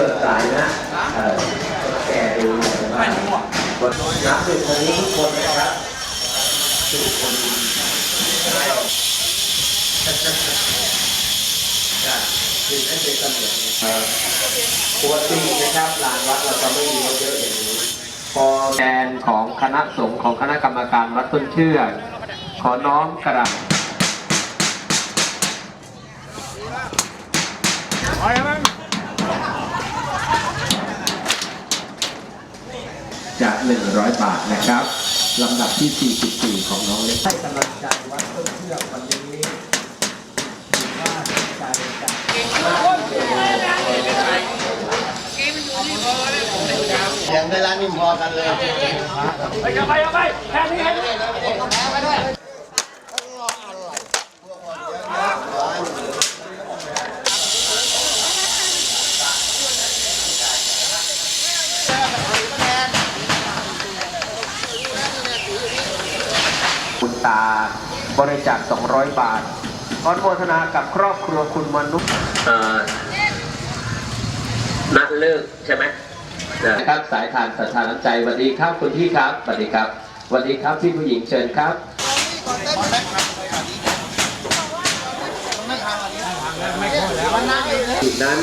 เกิดสายนะเออแกดูว่าวันน้ำดื่มตรงนี้ทุกคนนะครับทุกคนจะดื่มให้เป็นเสมือนเอ่อปกตินะครับลานวัดเราจะไม่มีรถเยอะอย่างนี้พอแทนของคณะสงฆ์ของคณะกรรมการวัดต้นเชื่อ ขอน้อมกระดับ จาก 100 บาทนะครับลำดับที่ 44 ของน้องเล็กให้กำลังใจวัดต้นเชือกวันนี้ถือว่าการจากยังได้ร้านนิ่มพอกันเลยคุณ ตา บริจาค 200 บาทขออนุโมทนากับครอบครัวคุณมนุษย์เอ่อนัดเลิกใช่ไหมนะครับสายทานศรัทธาน้ำใจสวัสดีครับคุณพี่ครับสวัสดีครับสวัสดีครับพี่ผู้หญิงเชิญครับจุดนั้น